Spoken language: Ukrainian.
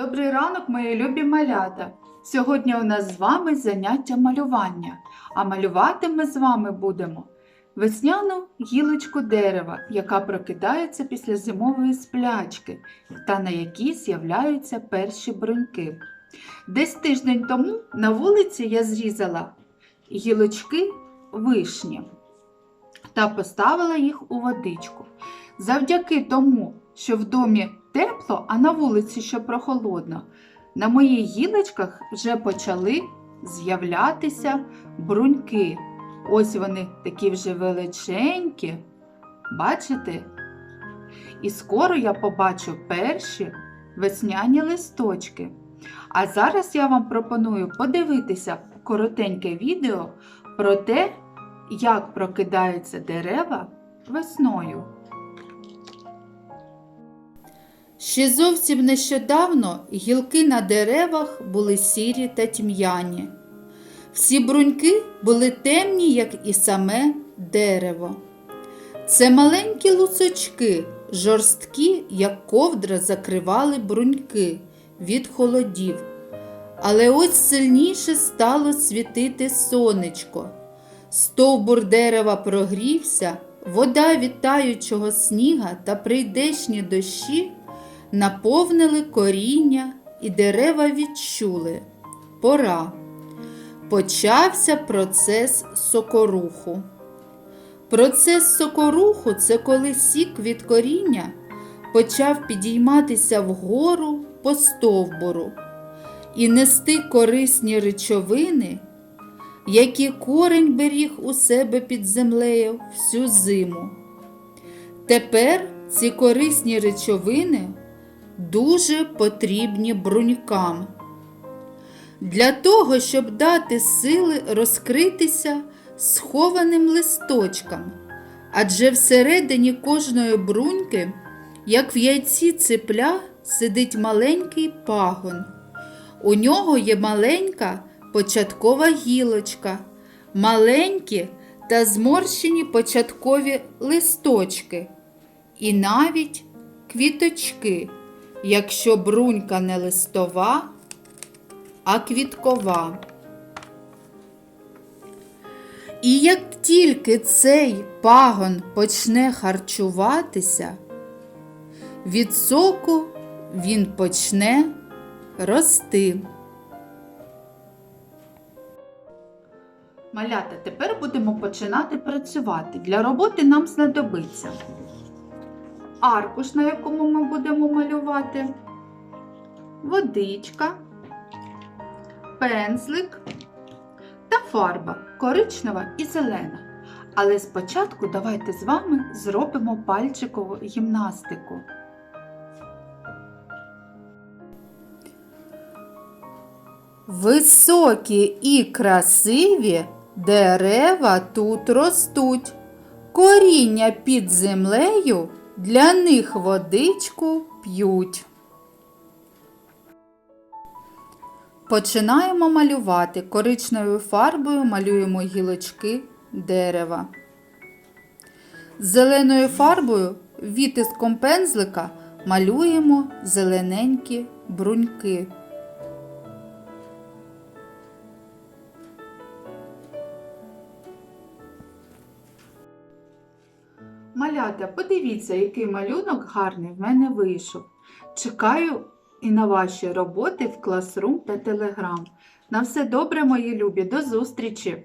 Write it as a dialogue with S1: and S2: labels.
S1: Добрий ранок, мої любі малята! Сьогодні у нас з вами заняття малювання, а малювати ми з вами будемо весняну гілочку дерева, яка прокидається після зимової сплячки та на якій з'являються перші бруньки. Десь тиждень тому на вулиці я зрізала гілочки вишні та поставила їх у водичку. Завдяки тому, що в домі тепло, а на вулиці ще прохолодно, на моїх гілочках вже почали з'являтися бруньки. Ось вони такі вже величенькі. Бачите? І скоро я побачу перші весняні листочки. А зараз я вам пропоную подивитися коротеньке відео про те, як прокидаються дерева весною. Ще зовсім нещодавно гілки на деревах були сірі та тьмяні. Всі бруньки були темні, як і саме дерево. Це маленькі лусочки, жорсткі, як ковдра, закривали бруньки від холодів. Але ось сильніше стало світити сонечко. Стовбур дерева прогрівся, вода від таючого сніга та прийдешні дощі наповнили коріння, і дерева відчули. Пора. Почався процес сокоруху. Процес сокоруху це коли сік від коріння почав підійматися вгору по стовбуру і нести корисні речовини, які корень беріг у себе під землею всю зиму. Тепер ці корисні речовини дуже потрібні брунькам. Для того, щоб дати сили розкритися схованим листочкам, адже всередині кожної бруньки, як в яйці ципля, сидить маленький пагон. У нього є маленька початкова гілочка, маленькі та зморщені початкові листочки і навіть квіточки, якщо брунька не листова, а квіткова. І як тільки цей пагон почне харчуватися, від соку він почне рости. Малята, тепер будемо починати працювати. Для роботи нам знадобиться аркуш, на якому ми будемо малювати, водичка, пензлик та фарба коричнева і зелена. Але спочатку давайте з вами зробимо пальчикову гімнастику. Високі і красиві дерева тут ростуть. Коріння під землею для них водичку п'ють. Починаємо малювати. Коричневою фарбою малюємо гілочки дерева. Зеленою фарбою відтиском пензлика малюємо зелененькі бруньки. Малята, подивіться, який малюнок гарний в мене вийшов. Чекаю і на ваші роботи в класрум та телеграм. На все добре, мої любі, до зустрічі!